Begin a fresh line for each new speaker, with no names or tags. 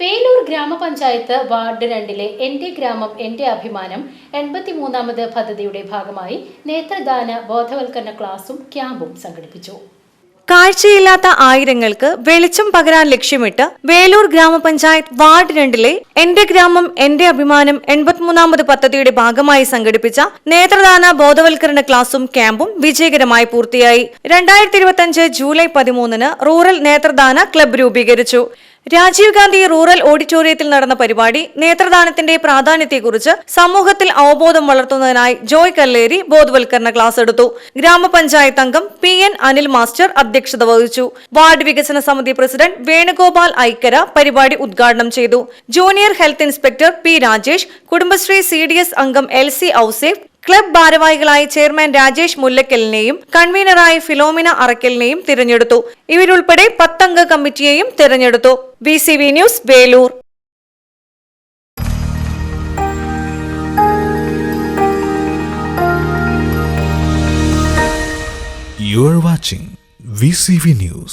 വേലൂർ ഗ്രാമപഞ്ചായത്ത് വാർഡ് രണ്ടിലെ എന്റെ ഗ്രാമം എന്റെ അഭിമാനം എൺപത്തിമൂന്നാമത് പദ്ധതിയുടെ ഭാഗമായി നേത്രദാന ബോധവൽക്കരണ ക്ലാസും ക്യാമ്പും സംഘടിപ്പിച്ചു.
കാഴ്ചയില്ലാത്ത ആയിരങ്ങൾക്ക് വെളിച്ചം പകരാൻ ലക്ഷ്യമിട്ട് വേലൂർ ഗ്രാമപഞ്ചായത്ത് വാർഡ് രണ്ടിലെ എന്റെ ഗ്രാമം എന്റെ അഭിമാനം എൺപത്തിമൂന്നാമത് പദ്ധതിയുടെ ഭാഗമായി സംഘടിപ്പിച്ച നേത്രദാന ബോധവൽക്കരണ ക്ലാസും ക്യാമ്പും വിജയകരമായി പൂർത്തിയായി. രണ്ടായിരത്തി ജൂലൈ പതിമൂന്നിന് റൂറൽ നേത്രദാന ക്ലബ്ബ് രൂപീകരിച്ചു. രാജീവ് ഗാന്ധി റൂറൽ ഓഡിറ്റോറിയത്തിൽ നടന്ന പരിപാടി നേത്രദാനത്തിന്റെ പ്രാധാന്യത്തെക്കുറിച്ച് സമൂഹത്തിൽ അവബോധം വളർത്തുന്നതിനായി ജോയ് കല്ലേരി ബോധവൽക്കരണ ക്ലാസ് എടുത്തു. ഗ്രാമപഞ്ചായത്ത് അംഗം പി എൻ അനിൽ മാസ്റ്റർ അധ്യക്ഷത വഹിച്ചു. വാർഡ് വികസന സമിതി പ്രസിഡന്റ് വേണുഗോപാൽ ഐക്കര പരിപാടി ഉദ്ഘാടനം ചെയ്തു. Junior health inspector P Rajesh Kudumbashree C അംഗം എൽ സി ഔസേഫ് ക്ലബ് ഭാരവാഹികളായ ചെയർമാൻ രാജേഷ് മുല്ലക്കലിനെയും കൺവീനറായ ഫിലോമിന അറക്കലിനെയും തിരഞ്ഞെടുത്തു. ഇവരുൾപ്പെടെ പത്തംഗ കമ്മിറ്റിയെയും തിരഞ്ഞെടുത്തു. V news Velur
You are watching VCV News.